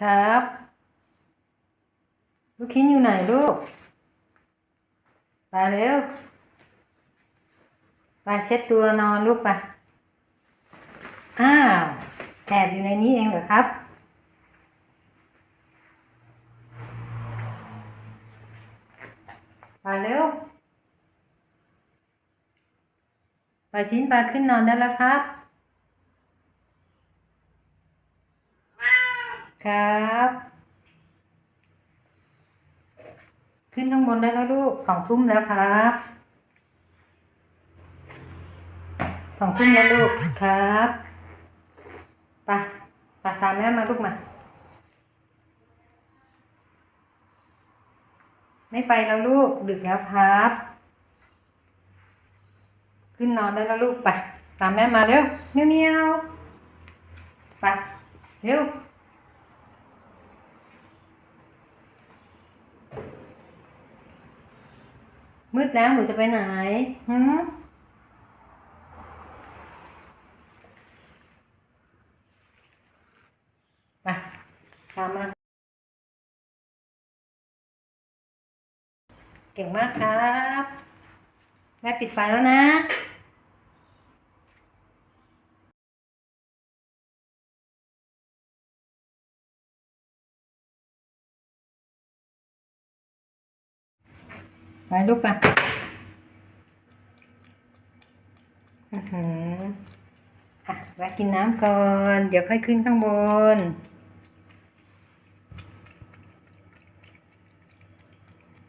ครับ ลูกชิ้นอยู่ไหนลูก ไปเร็ว ไปเช็ดตัวนอนลูกไป อ้าว แอบอยู่ในนี้เองเหรอครับ ไปเร็ว ไปชิ้นไปขึ้นนอนได้แล้วครับ ครับ ขึ้นข้างบนได้แล้วลูกสองทุ่มแล้วครับสองทุ่มแล้วลูกครับไปไปตามแม่มาลูกมาไม่ไปแล้วลูกดึกแล้วครับ ขึ้นนอนได้แล้วลูกไปตามแม่มาเร็วเนียวเนียวไปเร็ว มืดแล้วหนูจะไปไหนหืมไปตามมาเก่งมากครับ แม่ปิดไฟแล้วนะ ไปลูกไปอือหืออะแวะกินน้ำก่อน เดี๋ยวค่อยขึ้นข้างบน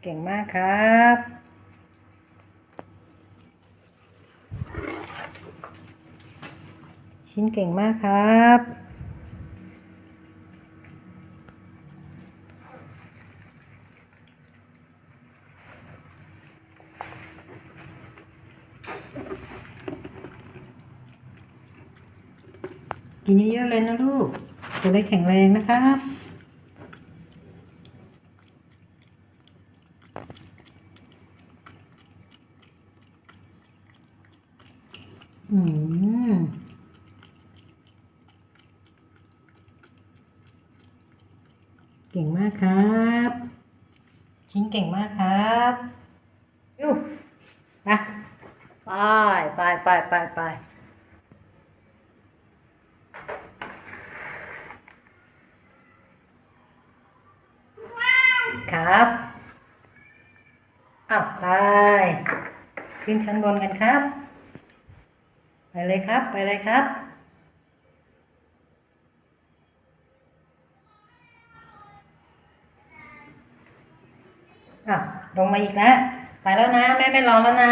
เก่งมากครับชิ้นเก่งมากครับ กินเยอะๆเลยนะลูกจะได้แข็งแรงนะครับอืมเก่งมากครับ ชิ้นเก่งมากครับยูนะไปไปไปไปไป ครับอับไป ขึ้นชั้นบนกันครับ ไปเลยครับ ไปเลยครับ อะ ลงมาอีกแล้ว ไปแล้วนะ แม่ไม่รอแล้วนะ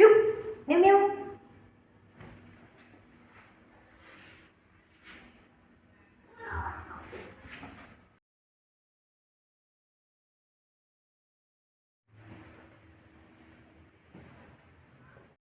ยุ๊บเมี้ยว